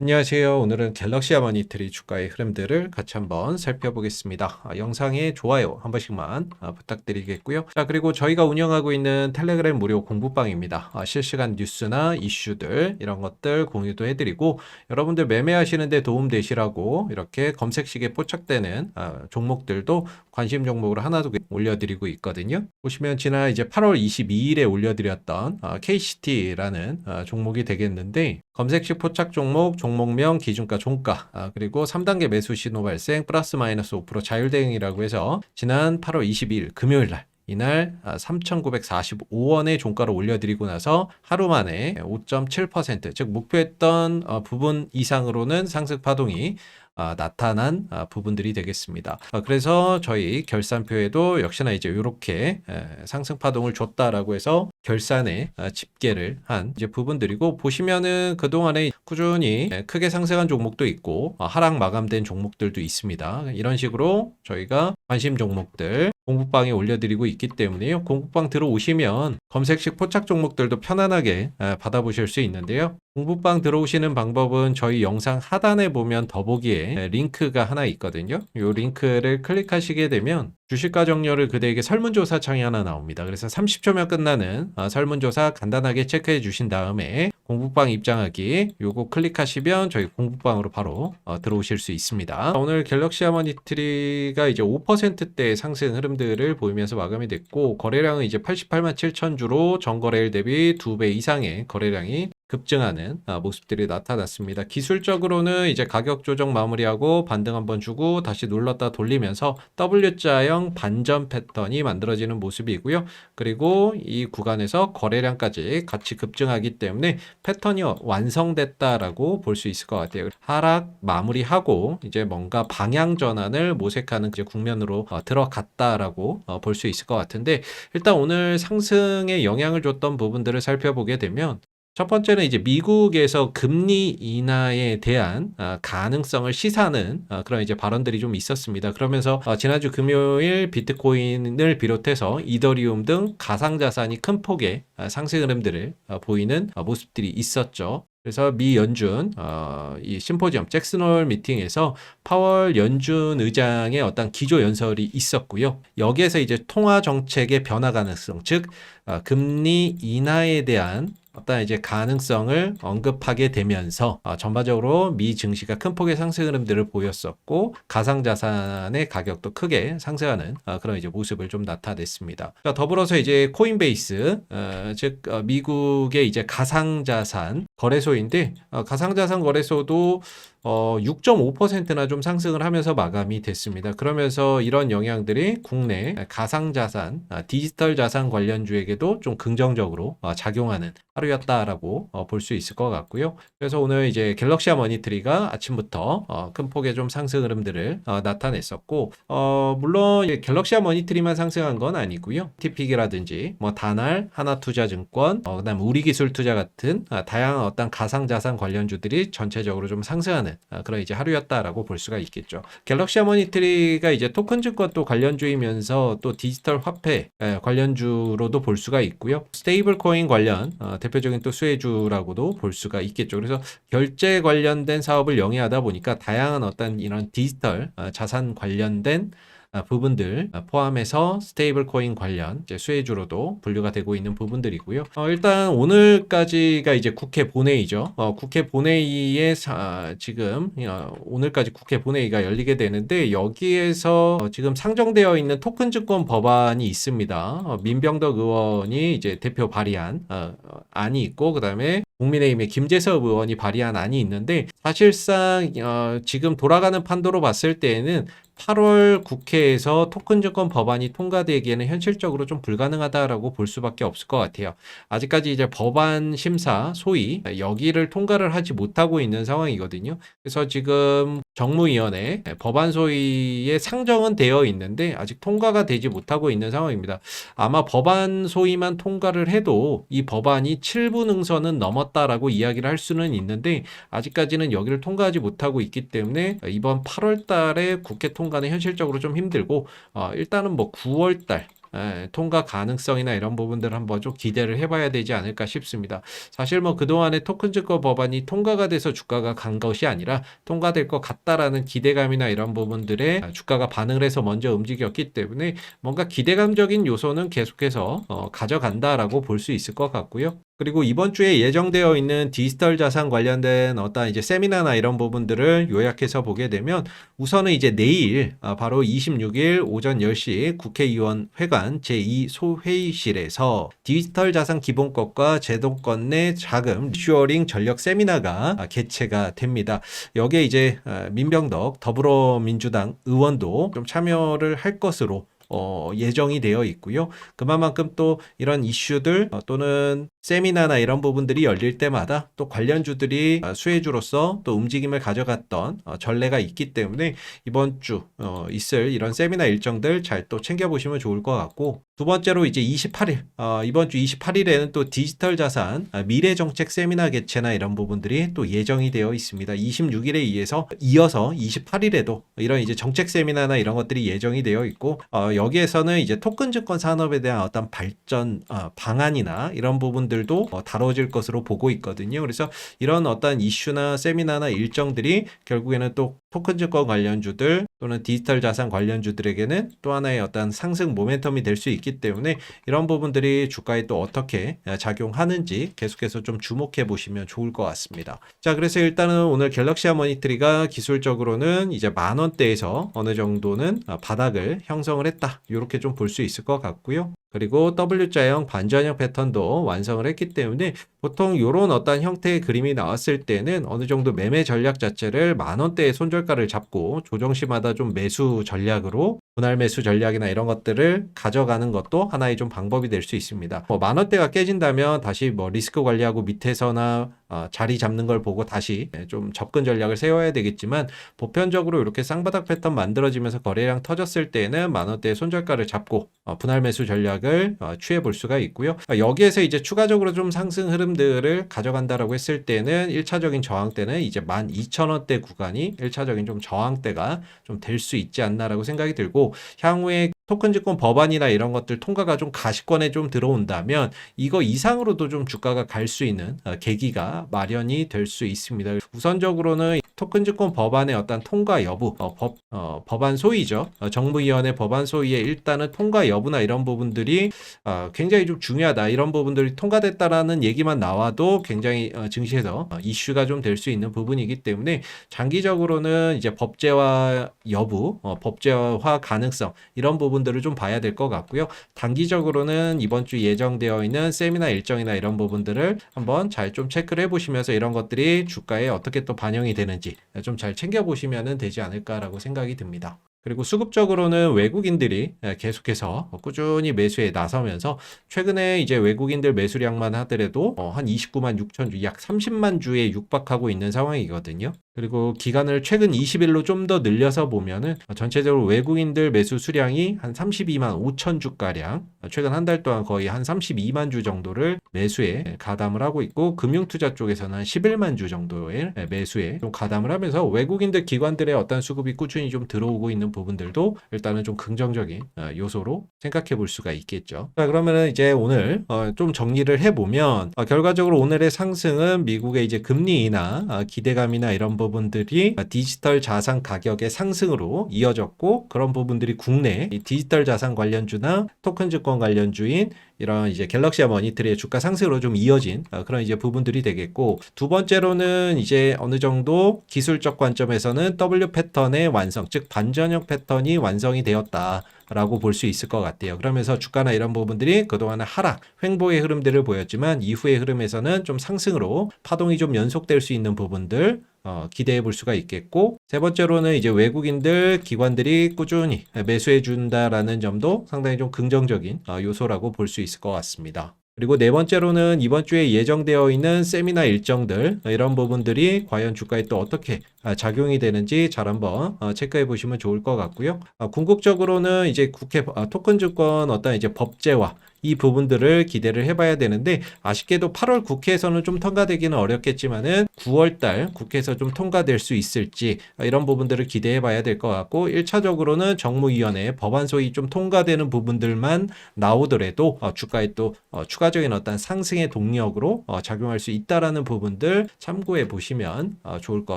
안녕하세요. 오늘은 갤럭시 아머니트리 주가의 흐름들을 같이 한번 살펴보겠습니다. 아, 영상에 좋아요 한 번씩만 아, 부탁드리겠고요. 자, 그리고 저희가 운영하고 있는 텔레그램 무료 공부방입니다. 아, 실시간 뉴스나 이슈들 이런 것들 공유도 해드리고 여러분들 매매하시는데 도움 되시라고 이렇게 검색식에 포착되는 아, 종목들도 관심 종목으로 하나도 올려드리고 있거든요. 보시면 지난 이제 8월 22일에 올려드렸던 아, KCT라는 아, 종목이 되겠는데 검색식 포착 종목, 종목명, 기준가, 종가, 아, 그리고 3단계 매수 신호 발생 플러스 마이너스 5% 자율 대응이라고 해서 지난 8월 22일 금요일 날 이날 3,945원의 종가를 올려드리고 나서 하루 만에 5.7%, 즉 목표했던 어, 부분 이상으로는 상승 파동이 아, 나타난 아, 부분들이 되겠습니다. 아, 그래서 저희 결산표에도 역시나 이제 이렇게 상승 파동을 줬다라고 해서 결산에 아, 집계를 한 이제 부분들이고 보시면은 그 동안에 꾸준히 예, 크게 상승한 종목도 있고 아, 하락 마감된 종목들도 있습니다. 이런 식으로 저희가 관심 종목들 공부방에 올려드리고 있기 때문에요. 공부방 들어오시면 검색식 포착 종목들도 편안하게 아, 받아보실 수 있는데요. 공부방 들어오시는 방법은 저희 영상 하단에 보면 더보기에 링크가 하나 있거든요. 이 링크를 클릭하시게 되면 주식과 정렬을 그대에게 설문조사 창이 하나 나옵니다. 그래서 30초면 끝나는 어, 설문조사 간단하게 체크해 주신 다음에 공부방 입장하기 요거 클릭하시면 저희 공부방으로 바로 어, 들어오실 수 있습니다. 오늘 갤럭시 아머니트리가 이제 5%대 상승 흐름들을 보이면서 마감이 됐고 거래량은 이제 88만 7천 주로 전거래일 대비 2배 이상의 거래량이 급증하는 아, 모습들이 나타났습니다. 기술적으로는 이제 가격 조정 마무리하고 반등 한번 주고 다시 눌렀다 돌리면서 W자형 반전 패턴이 만들어지는 모습이고요. 그리고 이 구간에서 거래량까지 같이 급증하기 때문에 패턴이 완성됐다라고 볼 수 있을 것 같아요. 하락 마무리하고 이제 뭔가 방향 전환을 모색하는 이제 국면으로 어, 들어갔다라고 어, 볼수 있을 것 같은데 일단 오늘 상승에 영향을 줬던 부분들을 살펴보게 되면 첫 번째는 이제 미국에서 금리 인하에 대한 아, 가능성을 시사하는 아, 그런 이제 발언들이 좀 있었습니다. 그러면서 어, 지난주 금요일 비트코인을 비롯해서 이더리움 등 가상자산이 큰 폭의 아, 상승 흐름들을 어, 보이는 어, 모습들이 있었죠. 그래서 미 연준 어, 이 심포지엄 잭슨홀 미팅에서 파월 연준 의장의 어떤 기조 연설이 있었고요. 여기에서 이제 통화 정책의 변화 가능성, 즉 어, 금리 인하에 대한 어떤 이제 가능성을 언급하게 되면서 어, 전반적으로 미 증시가 큰 폭의 상승 흐름들을 보였었고 가상 자산의 가격도 크게 상승하는 어, 그런 이제 모습을 좀 나타냈습니다. 자, 더불어서 이제 코인베이스 어, 즉 어, 미국의 이제 가상 자산 거래소인데 어, 가상 자산 거래소도 어, 6.5%나 좀 상승을 하면서 마감이 됐습니다. 그러면서 이런 영향들이 국내 가상자산, 아, 디지털 자산 관련주에게도 좀 긍정적으로 어, 작용하는 하루였다라고 어, 볼수 있을 것 같고요. 그래서 오늘 이제 갤럭시아 머니트리가 아침부터 어, 큰 폭의 좀 상승 흐름들을 어, 나타냈었고, 어, 물론 갤럭시아 머니트리만 상승한 건 아니고요. TP기라든지 뭐 다날, 하나투자증권, 어, 그다음 우리기술투자 같은 아, 다양한 어떤 가상자산 관련주들이 전체적으로 좀 상승하는 아, 그런 이제 하루였다라고 볼 수가 있겠죠. 갤럭시 아머니트리가 이제 토큰 증권 또 관련주이면서 또 디지털 화폐 에, 관련주로도 볼 수가 있고요. 스테이블 코인 관련 어, 대표적인 또 수혜주라고도 볼 수가 있겠죠. 그래서 결제 관련된 사업을 영위하다 보니까 다양한 어떤 이런 디지털 어, 자산 관련된 아, 부분들 아, 포함해서 스테이블 코인 관련 수혜주로도 분류가 되고 있는 부분들이고요. 어, 일단 오늘까지가 이제 국회 본회의죠. 어, 국회 본회의에 사, 지금 어, 오늘까지 국회 본회의가 열리게 되는데 여기에서 어, 지금 상정되어 있는 토큰 증권 법안이 있습니다. 어, 민병덕 의원이 이제 대표 발의한 어, 어, 안이 있고 그다음에 국민의힘의 김재섭 의원이 발의한 안이 있는데 사실상 어, 지금 돌아가는 판도로 봤을 때에는 8월 국회에서 토큰 증권 법안이 통과되기에는 현실적으로 좀 불가능하다라고 볼 수밖에 없을 것 같아요. 아직까지 이제 법안 심사 소위 여기를 통과를 하지 못하고 있는 상황이거든요. 그래서 지금 정무위원회 법안 소위에 상정은 되어 있는데 아직 통과가 되지 못하고 있는 상황입니다. 아마 법안 소위만 통과를 해도 이 법안이 7부 능선은 넘었다라고 이야기를 할 수는 있는데 아직까지는 여기를 통과하지 못하고 있기 때문에 이번 8월 달에 국회 통 과는 현실적으로 좀 힘들고 어, 일단은 뭐 9월 달 에, 통과 가능성이나 이런 부분들을 한번 좀 기대를 해봐야 되지 않을까 싶습니다. 사실 뭐 그동안에 토큰 증권 법안이 통과가 돼서 주가가 간 것이 아니라 통과될 것 같다라는 기대감이나 이런 부분들에 주가가 반응을 해서 먼저 움직였기 때문에 뭔가 기대감적인 요소는 계속해서 어, 가져간다라고 볼 수 있을 것 같고요. 그리고 이번 주에 예정되어 있는 디지털 자산 관련된 어떤 이제 세미나나 이런 부분들을 요약해서 보게 되면 우선은 이제 내일 아, 바로 26일 오전 10시 국회의원 회관 제2소회의실에서 디지털 자산 기본권과 제도권 내 자금 리슈어링 전력 세미나가 아, 개최가 됩니다. 여기에 이제 아, 민병덕 더불어민주당 의원도 좀 참여를 할 것으로 어, 예정이 되어 있고요. 그만큼 또 이런 이슈들 어, 또는 세미나나 이런 부분들이 열릴 때마다 또 관련주들이 어, 수혜주로서 또 움직임을 가져갔던 어, 전례가 있기 때문에 이번 주 어, 있을 이런 세미나 일정들 잘 또 챙겨보시면 좋을 것 같고 두 번째로 이제 28일 어, 이번 주 28일에는 또 디지털 자산 아, 미래 정책 세미나 개최나 이런 부분들이 또 예정이 되어 있습니다. 26일에 의해서 이어서 28일에도 이런 이제 정책 세미나나 이런 것들이 예정이 되어 있고 어, 여기에서는 이제 토큰 증권 산업에 대한 어떤 발전 어, 방안이나 이런 부분들도 어, 다뤄질 것으로 보고 있거든요. 그래서 이런 어떤 이슈나 세미나나 일정들이 결국에는 또 토큰 증권 관련주들 또는 디지털 자산 관련주들에게는 또 하나의 어떤 상승 모멘텀이 될 수 있기 때문에 이런 부분들이 주가에 또 어떻게 작용하는지 계속해서 좀 주목해 보시면 좋을 것 같습니다. 자, 그래서 일단은 오늘 갤럭시아 모니터리가 기술적으로는 이제 만 원대에서 어느 정도는 바닥을 형성을 했다. 이렇게 좀 볼 수 있을 것 같고요. 그리고 W자형 반전형 패턴도 완성을 했기 때문에 보통 이런 어떤 형태의 그림이 나왔을 때는 어느 정도 매매 전략 자체를 만 원대의 손절가를 잡고 조정 시마다 좀 매수 전략으로 분할 매수 전략이나 이런 것들을 가져가는 것도 하나의 좀 방법이 될 수 있습니다. 뭐 만 원대가 깨진다면 다시 뭐 리스크 관리하고 밑에서나 어, 자리 잡는 걸 보고 다시 좀 접근 전략을 세워야 되겠지만 보편적으로 이렇게 쌍바닥 패턴 만들어지면서 거래량 터졌을 때는 만 원대의 손절가를 잡고 어, 분할 매수 전략 을 어, 취해 볼 수가 있고요. 어, 여기에서 이제 추가적으로 좀 상승 흐름들을 가져간다라고 했을 때는 1차적인 저항대는 이제 12,000원대 구간이 1차적인 좀 저항대가 좀 될 수 있지 않나라고 생각이 들고 향후에 토큰 증권 법안이나 이런 것들 통과가 좀 가시권에 좀 들어온다면 이거 이상으로도 좀 주가가 갈 수 있는 어, 계기가 마련이 될 수 있습니다. 우선적으로는 토큰 증권 법안의 어떤 통과 여부, 어, 법, 어, 법안 소위죠. 어, 정부위원회 법안 소위에 일단은 통과 여부나 이런 부분들이 어, 굉장히 좀 중요하다. 이런 부분들이 통과됐다라는 얘기만 나와도 굉장히 어, 증시에서 어, 이슈가 좀 될 수 있는 부분이기 때문에 장기적으로는 이제 법제화 여부, 어, 법제화 가능성 이런 부분 들을 좀 봐야 될 것 같고요. 단기적으로는 이번 주 예정되어 있는 세미나 일정이나 이런 부분들을 한번 잘 좀 체크를 해보시면서 이런 것들이 주가에 어떻게 또 반영이 되는지 좀 잘 챙겨보시면 되지 않을까라고 생각이 듭니다. 그리고 수급적으로는 외국인들이 계속해서 꾸준히 매수에 나서면서 최근에 이제 외국인들 매수량만 하더라도 어, 한 29만 6천 주, 약 30만 주에 육박하고 있는 상황이거든요. 그리고 기간을 최근 20일로 좀 더 늘려서 보면은 전체적으로 외국인들 매수 수량이 한 32만 5천 주가량, 최근 한 달 동안 거의 한 32만 주 정도를 매수에 가담을 하고 있고 금융투자 쪽에서는 한 11만 주 정도의 매수에 좀 가담을 하면서 외국인들 기관들의 어떤 수급이 꾸준히 좀 들어오고 있는 부분들도 일단은 좀 긍정적인 어, 요소로 생각해 볼 수가 있겠죠. 자, 그러면은 이제 오늘 어, 좀 정리를 해보면 어, 결과적으로 오늘의 상승은 미국의 이제 금리 인하 기대감이나 이런 부분 들이 디지털 자산 가격의 상승으로 이어졌고 그런 부분들이 국내 디지털 자산 관련주나 토큰 증권 관련주인 이런 이제 갤럭시아 머니터리의 주가 상승으로 좀 이어진 그런 이제 부분들이 되겠고 두 번째로는 이제 어느 정도 기술적 관점에서는 W 패턴의 완성 즉 반전형 패턴이 완성이 되었다. 라고 볼 수 있을 것 같아요. 그러면서 주가나 이런 부분들이 그동안은 하락, 횡보의 흐름들을 보였지만 이후의 흐름에서는 좀 상승으로 파동이 좀 연속될 수 있는 부분들 어, 기대해 볼 수가 있겠고 세 번째로는 이제 외국인들 기관들이 꾸준히 매수해 준다라는 점도 상당히 좀 긍정적인 어, 요소라고 볼 수 있을 것 같습니다. 그리고 네 번째로는 이번 주에 예정되어 있는 세미나 일정들 이런 부분들이 과연 주가에 또 어떻게 작용이 되는지 잘 한번 어, 체크해 보시면 좋을 것 같고요. 어, 궁극적으로는 이제 국회 어, 토큰 주권 어떤 이제 법제화 이 부분들을 기대를 해봐야 되는데 아쉽게도 8월 국회에서는 좀 통과되기는 어렵겠지만은 9월달 국회에서 좀 통과될 수 있을지 아, 이런 부분들을 기대해봐야 될 것 같고 1차적으로는 정무위원회 법안 소위 좀 통과되는 부분들만 나오더라도 어, 주가에 또 어, 추가적인 어떤 상승의 동력으로 어, 작용할 수 있다라는 부분들 참고해 보시면 어, 좋을 것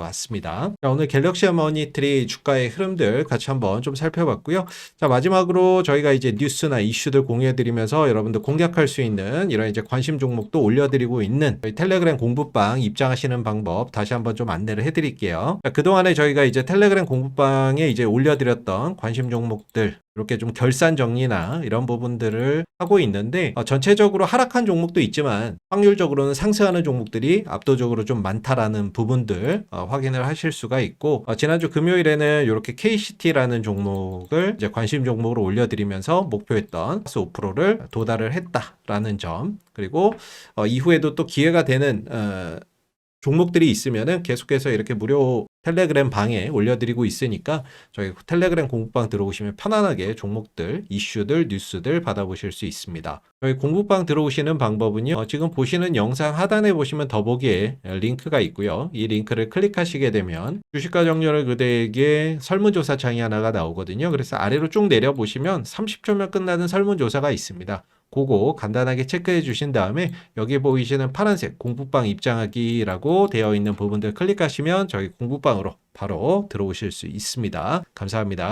같습니다. 자, 오늘 갤럭시 머니트리 주가의 흐름들 같이 한번 좀 살펴봤고요. 자, 마지막으로 저희가 이제 뉴스나 이슈들 공유해드리면서 여러분들 공략할 수 있는 이런 이제 관심 종목도 올려드리고 있는 저희 텔레그램 공부방 입장하시는 방법 다시 한번 좀 안내를 해드릴게요. 자, 그동안에 저희가 이제 텔레그램 공부방에 이제 올려드렸던 관심 종목들 이렇게 좀 결산 정리나 이런 부분들을 하고 있는데 어, 전체적으로 하락한 종목도 있지만 확률적으로는 상승하는 종목들이 압도적으로 좀 많다라는 부분들 어, 확인을 하실 수가 있고 어, 지난주 금요일에는 이렇게 KCT라는 종목을 이제 관심 종목으로 올려드리면서 목표했던 5%를 도달을 했다라는 점 그리고 어, 이후에도 또 기회가 되는 어, 종목들이 있으면은 계속해서 이렇게 무료 텔레그램 방에 올려드리고 있으니까 저희 텔레그램 공부방 들어오시면 편안하게 종목들, 이슈들, 뉴스들 받아보실 수 있습니다. 저희 공부방 들어오시는 방법은요. 어, 지금 보시는 영상 하단에 보시면 더보기에 링크가 있고요. 이 링크를 클릭하시게 되면 주식과 정렬을 그대에게 설문조사 창이 하나가 나오거든요. 그래서 아래로 쭉 내려 보시면 30초면 끝나는 설문조사가 있습니다. 그거 간단하게 체크해 주신 다음에 여기 보이시는 파란색 공부방 입장하기라고 되어 있는 부분들 클릭하시면 저희 공부방으로 바로 들어오실 수 있습니다. 감사합니다.